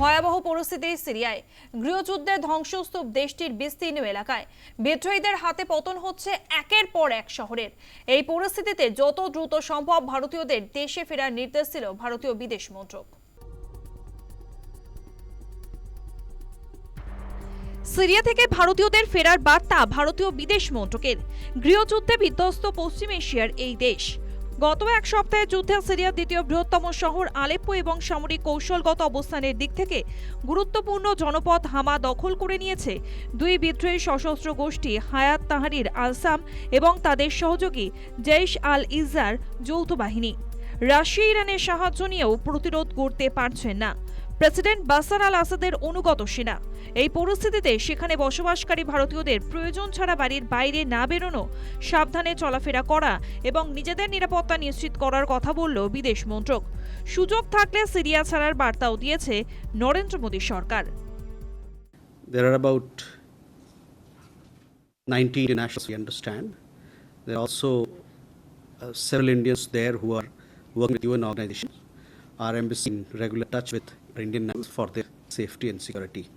ভয়াবহ পরিস্থিতি সিরিয়ায়। গৃহযুদ্ধে ধ্বংসস্তূপ দেশটির বিস্তীর্ণ এলাকায়। বিদ্রোহীদের হাতে পতন হচ্ছে একের পর এক শহরের। এই পরিস্থিতিতে যত দ্রুত সম্ভব ভারতীয়দের দেশে ফেরার নির্দেশ ছিল ভারতীয় বিদেশ মন্ত্রক। সিরিয়া থেকে ভারতীয়দের ফেরার বার্তা ভারতীয় বিদেশ মন্ত্রকের। গৃহযুদ্ধে বিধ্বস্ত পশ্চিম এশিয়ার এই দেশ। গত এক সপ্তাহে যুদ্ধে সিরিয়ার দ্বিতীয় বৃহত্তম শহর আলেপ্পো এবং সামরিক কৌশলগত অবস্থানের দিক থেকে গুরুত্বপূর্ণ জনপদ হামা দখল করে নিয়েছে। দুই বিদ্রোহী সশস্ত্র গোষ্ঠী হায়াত তাহারির আলসাম এবং তাদের সহযোগী জৈশ আল ইজার যৌথ বাহিনী। রাশিয়া ইরানের সাহায্য নিয়েও প্রতিরোধ করতে পারছেন না। প্রেসিডেন্ট বাসার আল আসাদের অনুগত সেনা। এই পরিস্থিতিতে সেখানে বসবাসকারী ভারতীয়দের প্রয়োজন ছাড়া বাড়ির বাইরে না বেরোনো, সাবধানে চলাফেরা করা এবং নিজেদের নিরাপত্তা নিশ্চিত করার কথা বলল বিদেশ মন্ত্রক। সুযোগ থাকলে সিরিয়া ছাড়ার বার্তাও দিয়েছে নরেন্দ্র মোদী সরকার। Our embassy in regular touch with Indian nationals for their safety and security.